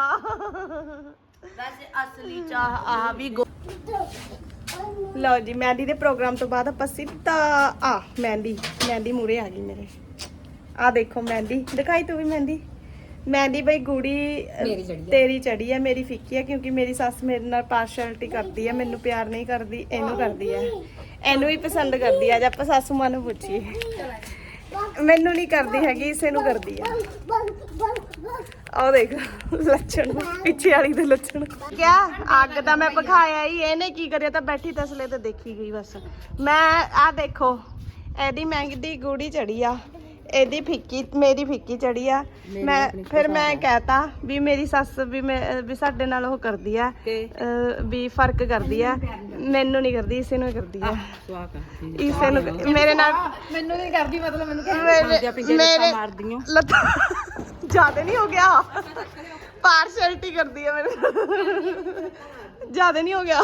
ਵੈਸੇ ਅਸਲੀ ਚਾਹ ਆਹ ਵੀ ਗੋ- ਲਓ ਜੀ ਮਹਿੰਦੀ ਦੇ ਪ੍ਰੋਗਰਾਮ ਤੋਂ ਬਾਅਦ ਆਪਾਂ ਸਿੱਧਾ ਆ ਮਹਿੰਦੀ ਮਹਿੰਦੀ ਮੂਰੇ ਆ ਗਈ ਮੇਰੇ। ਆ ਦੇਖੋ ਮਹਿੰਦੀ ਦਿਖਾਈ ਤੂੰ ਵੀ ਮਹਿੰਦੀ ਮਹਿੰਦੀ ਬਈ ਗੂੜੀ ਅ, ਮੇਰੀ ਚੜ੍ਹੀ ਹੈ। ਤੇਰੀ ਚੜੀ ਹੈ ਮੇਰੀ ਫਿੱਕੀ ਹੈ ਕਿਉਂਕਿ ਮੇਰੀ ਸੱਸ ਮੇਰੇ ਨਾਲ ਪਾਰਸ਼ੈਲਿਟੀ ਕਰਦੀ ਹੈ ਮੈਨੂੰ ਪਿਆਰ ਨਹੀਂ ਕਰਦੀ ਇਹਨੂੰ ਕਰਦੀ ਹੈ ਇਹਨੂੰ ਹੀ ਪਸੰਦ ਕਰਦੀ ਹੈ ਅੱਜ ਆਪਾਂ ਸਾਸੂ ਮਾਂ ਨੂੰ ਪੁੱਛੀਏ। ਮੈਨੂੰ ਨਹੀਂ ਕਰਦੀ ਹੈਗੀ ਇਸੇ ਨੂੰ ਕਰਦੀ ਹੈ ਆਹ ਦੇਖ, ਲੱਛਣ, ਪਿੱਛੇ ਵਾਲੀ ਦੇ ਲੱਛਣ। ਕਿਆ? ਅੱਗ ਦਾ ਮੈਂ ਪਖਾਇਆ ਹੀ, ਇਹਨੇ ਕੀ ਕਰਿਆ ਤਾਂ ਬੈਠੀ ਤਸਲੇ ਤੇ ਦੇਖੀ ਗਈ ਬਸ। ਮੈਂ, ਆਹ ਦੇਖੋ ਇਹਦੀ ਮਹਿੰਗੀ ਦੀ ਗੂੜੀ ਚੜੀ ਆ। ਇਹਦੀ ਫਿੱਕੀ ਮੇਰੀ ਫਿੱਕੀ ਚੜੀ ਆ। ਮੈਂ ਫਿਰ ਮੈਂ ਕਹਤਾ ਵੀ ਮੇਰੀ ਸੱਸ ਵੀ ਮੈਂ ਵੀ ਸਾਡੇ ਨਾਲ ਉਹ ਕਰਦੀ ਆ ਅਹ, ਵੀ ਫ਼ਰਕ ਕਰਦੀ ਆ। ਮੈਨੂੰ ਨਹੀਂ ਕਰਦੀ ਇਸੇ ਨੂੰ ਹੀ ਕਰਦੀ ਆ। ਇਸੇ ਨੂੰ ਮੇਰੇ ਨਾਲ ਮੈਨੂੰ ਨਹੀਂ ਕਰਦੀ ਮਤਲਬ ਮੈਨੂੰ ਮੇਰੇ ਮੇਰੇ ਲੱਤਾਂ ਜ਼ਿਆਦਾ ਨਹੀਂ ਹੋ ਗਿਆ। ਪਾਰਸ਼ੈਲਿਟੀ ਕਰਦੀ ਹੈ ਮੇਰੇ ਜ਼ਿਆਦਾ ਨਹੀਂ ਹੋ ਗਿਆ।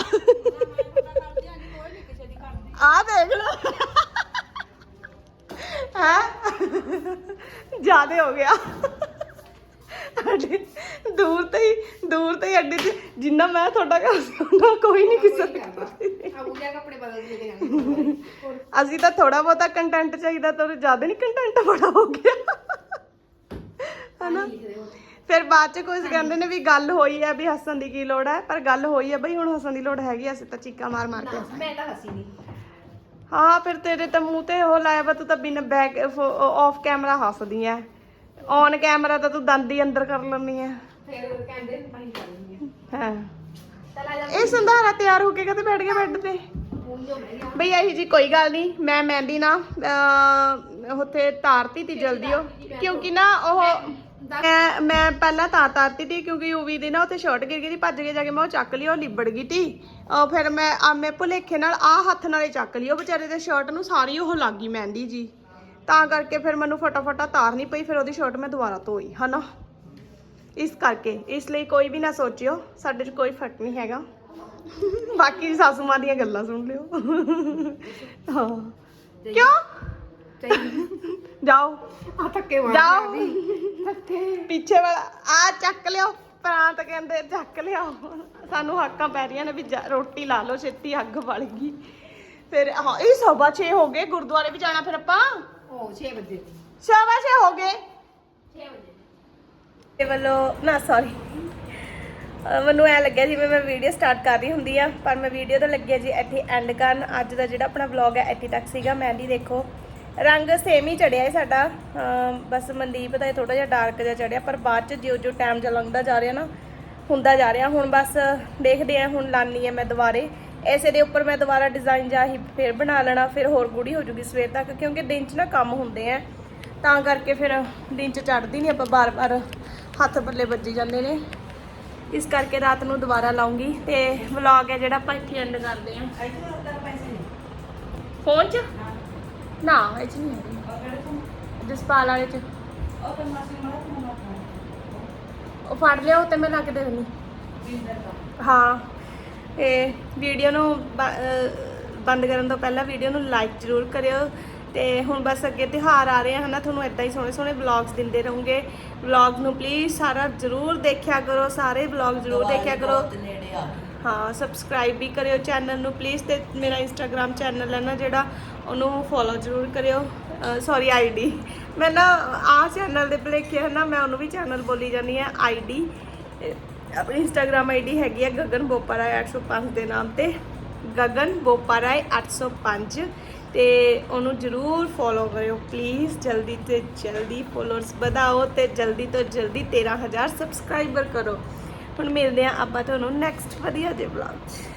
ਆ ਦੇਖ ਲਓ ਹਾਂ? ਜ਼ਿਆਦਾ ਹੋ ਗਿਆ। ਤੁਹਾਡੇ ਦੂਰ ਤੇ ਹੀ ਦੂਰ ਤੇ ਹੀ ਅੱਡੇ 'ਚ ਜਿੰਨਾ ਮੈਂ ਤੁਹਾਡਾ ਕਰ ਸਕਦਾ ਕੋਈ ਨਹੀਂ ਕਿਸੇ ਦਾ ਕਰਦਾ। ਆਬੂ ਦੇ ਕੱਪੜੇ ਬਦਲ ਦੇ ਦੇ ਅਸੀਂ ਤਾਂ ਥੋੜਾ ਬਹੁਤਾ ਕੰਟੈਂਟ ਚਾਹੀਦਾ ਤਾਂ ਜ਼ਿਆਦਾ ਨਹੀਂ ਕੰਟੈਂਟ ਬੜਾ ਹੋ ਗਿਆ। ਹਨਾ? ਫਿਰ ਬਾਅਦ ਚ ਕੁਝ ਕਹਿੰਦੇ ਨੇ ਵੀ ਗੱਲ ਹੋਈ ਹੈ ਵੀ ਹੱਸਣ ਦੀ ਕੀ ਲੋੜ ਹੈ ਪਰ ਗੱਲ ਹੋਈ ਹੈ ਬਈ ਹੁਣ ਹੱਸਣ ਦੀ ਲੋੜ ਹੈਗੀ ਆ, ਅਸੀਂ ਤਾਂ ਚੀਕਾਂ ਮਾਰ ਮਾਰ ਕੇ। ਮੈਂ ਤਾਂ ਹੱਸੀ ਨਹੀਂ ਹਾਂ ਫਿਰ ਤੇਰੇ ਤਾਂ ਮੂੰਹ ਤੇ ਉਹ ਲਾਇਆ ਵਾ ਤੂੰ ਤਾਂ ਬਿਨ ਬੈਕ ਆਫ ਕੈਮਰਾ ਹੱਸਦੀ ਐ। ਔਨ ਕੈਮਰਾ ਤਾਂ ਤੂੰ ਦੰਦ ਹੀ ਅੰਦਰ ਕਰ ਲੈਂਦੀ ਐ। ਫਿਰ ਕਹਿੰਦੇ ਹਾਂ ਇਹ ਸੰਧਾਰਾ ਤਿਆਰ ਹੋ ਕੇ ਕਦੇ ਬੈਠ ਗਿਆ ਬੈੱਡ ਤੇ? ਬਈ ਇਹੀ ਜੀ ਕੋਈ ਗੱਲ ਨਹੀਂ ਮੈਂ ਮਹਿੰਦੀ ਨਾ ਉੱਥੇ ਤਾਰਤੀ ਤੀ ਜਲਦੀ ਉਹ। ਕਿਉਂਕਿ ਨਾ ਉਹ ਮੈਂ ਮੈਂ ਪਹਿਲਾਂ ਤਾਰ ਤਾਰਤੀ ਤੀ ਕਿਉਂਕਿ ਯੂਵੀ ਦੀ ਨਾ ਉੱਥੇ ਸ਼ਾਰਟ ਗਿਰ ਗਈ ਤੀ ਭੱਜ ਕੇ ਜਾ ਕੇ ਮੈਂ ਉਹ ਚੱਕ ਲਈ ਉਹ ਲਿਬੜ ਗਈ ਤੀ। ਉਹ ਫਿਰ ਮੈਂ ਆਮੇ ਭੁਲੇਖੇ ਨਾਲ ਆ ਹੱਥ ਨਾਲੇ ਚੱਕ ਲਈ ਉਹ ਵਿਚਾਰੇ ਦੇ ਸ਼ਰਟ ਨੂੰ ਸਾਰੀ ਉਹ ਲੱਗ ਗਈ ਮਹਿੰਦੀ ਜੀ। ਤਾਂ ਕਰਕੇ ਫਿਰ ਮੈਨੂੰ ਫਟਾਫਟਾ ਤਾਰਨੀ ਪਈ ਫਿਰ ਉਹਦੀ ਸ਼ਰਟ ਮੈਂ ਦੁਬਾਰਾ ਧੋਈ ਹਨਾ? ਇਸ ਕਰਕੇ ਇਸ ਲਈ ਕੋਈ ਵੀ ਨਾ ਸੋਚਿਓ ਸਾਡੇ 'ਚ ਕੋਈ ਫ਼ਰਕ ਨਹੀਂ ਹੈਗਾ। ਬਾਕੀ ਸਾਸੂ ਮਾਂ ਦੀਆਂ ਗੱਲਾਂ ਸੁਣ ਲਿਓ। ਹਾਂ। ਕਿਉਂ? ਜਾਓ। ਆ ਧੱਕੇ ਮਾਰ ਜਾਓ। ਪਿੱਛੇ ਵਾਲਾ ਆ ਚੱਕ ਲਿਓ। ਪ੍ਰਾਂਤ ਕਹਿੰਦੇ ਚੱਕ ਲਿਓ। ਸਾਨੂੰ ਹੱਕਾਂ ਪੈ ਰਹੀਆਂ ਨੇ ਵੀ ਜਾ- ਰੋਟੀ ਲਾ ਲਓ ਛੇਤੀ ਅੱਗ ਬਲ ਗਈ। ਫਿਰ ਹਾਂ ਇਹ ਸਵਾ 6 ਹੋ ਗਏ। ਗੁਰਦੁਆਰੇ ਵੀ ਜਾਣਾ ਫਿਰ ਆਪਾਂ? ਉਹ 6 ਵਜੇ ਸਵਾ 6 ਹੋ ਗਏ? 6 ਵਜੇ ਇਹ ਵੱਲੋਂ ਨਾ ਸੌਰੀ ਮੈਨੂੰ ਐ ਲੱਗਿਆ ਜਿਵੇਂ ਮੈਂ ਵੀਡੀਓ ਸਟਾਰਟ ਕਰ ਰਹੀ ਹੁੰਦੀ ਆ ਪਰ ਮੈਂ ਵੀਡੀਓ ਤਾਂ ਲੱਗਿਆ ਜੀ ਇੱਥੇ ਐਂਡ ਕਰਨ। ਅੱਜ ਦਾ ਜਿਹੜਾ ਆਪਣਾ ਵਲੌਗ ਹੈ ਇੱਥੇ ਤੱਕ ਸੀਗਾ। ਮਹਿੰਦੀ ਦੇਖੋ ਰੰਗ ਸੇਮ ਹੀ ਚੜਿਆ ਹੈ ਸਾਡਾ। ਬਸ ਮਨਦੀਪ ਦਾ ਥੋੜਾ ਜਿਹਾ ਡਾਰਕ ਜਿਹਾ ਚੜਿਆ ਪਰ ਬਾਅਦ ਚ ਜਿਉਂ ਜਿਉਂ ਟਾਈਮ ਜਿਹਾ ਲੰਘਦਾ ਜਾ ਰਿਹਾ ਨਾ ਹੁੰਦਾ ਜਾ ਰਿਹਾ। ਹੁਣ ਬਸ ਦੇਖਦੇ ਆ ਹੁਣ ਲਾਨੀ ਹੈ ਮੈਂ ਦੁਬਾਰੇ। ਐਸੇ ਦੇ ਉੱਪਰ ਮੈਂ ਦੁਬਾਰਾ ਡਿਜ਼ਾਈਨ ਜਾ ਹੀ ਫਿਰ ਬਣਾ ਲੈਣਾ ਫਿਰ ਹੋਰ ਗੂੜੀ ਹੋ ਜੂਗੀ ਸਵੇਰ ਤੱਕ ਕਿਉਂਕਿ ਦਿਨ 'ਚ ਨਾ ਕੰਮ ਹੁੰਦੇ ਆ। ਤਾਂ ਕਰਕੇ ਫਿਰ ਦਿਨ 'ਚ ਚੜਦੀ ਨਹੀਂ ਆਪਾਂ ਬਾਰ-ਬਾਰ ਹੱਥ ਪੱਲੇ ਵੱਜੀ ਜਾਂਦੇ ਨੇ। ਇਸ ਕਰਕੇ ਰਾਤ ਨੂੰ ਦੁਬਾਰਾ ਲਾਉਂਗੀ ਤੇ ਵਲੌਗ ਹੈ ਜਿਹੜਾ ਆਪਾਂ ਇੱਥੇ ਐਂਡ ਕਰਦੇ ਆਂ ਫੋਨ 'ਚ? ਨਾ ਇਹ 'ਚ ਨਹੀਂ ਹੈ ਜਸਪਾਲ ਵਾਲੇ 'ਚ। ਉਹ ਫੜ ਲਿਓ ਤੇ ਮੈਂ ਲਾ ਕੇ ਦੇ ਦਿੰਦੀ। ਹਾਂ ਇਹ ਵੀਡੀਓ ਨੂੰ ਬੰਦ ਕਰਨ ਤੋਂ ਪਹਿਲਾਂ ਵੀਡੀਓ ਨੂੰ ਲਾਈਕ ਜ਼ਰੂਰ ਕਰਿਓ। ਤੇ ਹੁਣ ਬਸ ਅੱਗੇ ਤਿਉਹਾਰ ਆ ਰਹੇ ਆ ਹਨਾ? ਤੁਹਾਨੂੰ ਇਦਾਂ ਹੀ ਸੋਹਣੇ ਸੋਹਣੇ ਵਲੌਗਸ ਦਿੰਦੇ ਰਹੂੰਗੇ। ਵਲੌਗ ਨੂੰ ਪਲੀਜ਼ ਸਾਰਾ ਜ਼ਰੂਰ ਦੇਖਿਆ ਕਰੋ ਸਾਰੇ ਵਲੌਗ ਜ਼ਰੂਰ ਦੇਖਿਆ ਕਰੋ। ਹਾਂ ਸਬਸਕ੍ਰਾਈਬ ਵੀ ਕਰਿਓ ਚੈਨਲ ਨੂੰ ਪਲੀਜ਼ ਤੇ ਮੇਰਾ ਇੰਸਟਾਗ੍ਰam ਚੈਨਲ ਹੈ ਨਾ ਜਿਹੜਾ ਉਹਨੂੰ ਫੋਲੋ ਜ਼ਰੂਰ ਕਰਿਓ। ਸੌਰੀ ਆਈਡੀ ਮੈਂ ਨਾ ਆ ਚੈਨਲ ਦੇ ਭਲੇਖੇ ਹੈ ਨਾ, ਮੈਂ ਉਹਨੂੰ ਵੀ ਚੈਨਲ ਬੋਲੀ ਜਾਂਦੀ ਆ ਆਈਡੀ ਆਪਣੀ ਇੰਸਟਾਗ੍ਰam ਆਈਡੀ ਹੈਗੀ ਆ ਗਗਨ ਬੋਪਾਰਾਏ 805 ਦੇ ਨਾਮ ਤੇ। ਗਗਨ ਬੋਪਾਰਾਏ 805 ਤੇ ਉਹਨੂੰ ਜ਼ਰੂਰ ਫੋਲੋ ਕਰਿਓ ਪਲੀਜ਼ ਜਲਦੀ ਤੇ ਜਲਦੀ ਫੋਲੋਅਰਸ ਵਧਾਓ ਤੇ ਜਲਦੀ ਤੋਂ ਜਲਦੀ 13000 ਸਬਸਕ੍ਰਾਈਬਰ ਕਰੋ। ਹੁਣ ਮਿਲਦੇ ਆ ਆਪਾਂ ਤੁਹਾਨੂੰ ਨੈਕਸਟ ਵਧੀਆ ਜਿਹੇ ਵਲੌਗ 'ਚ।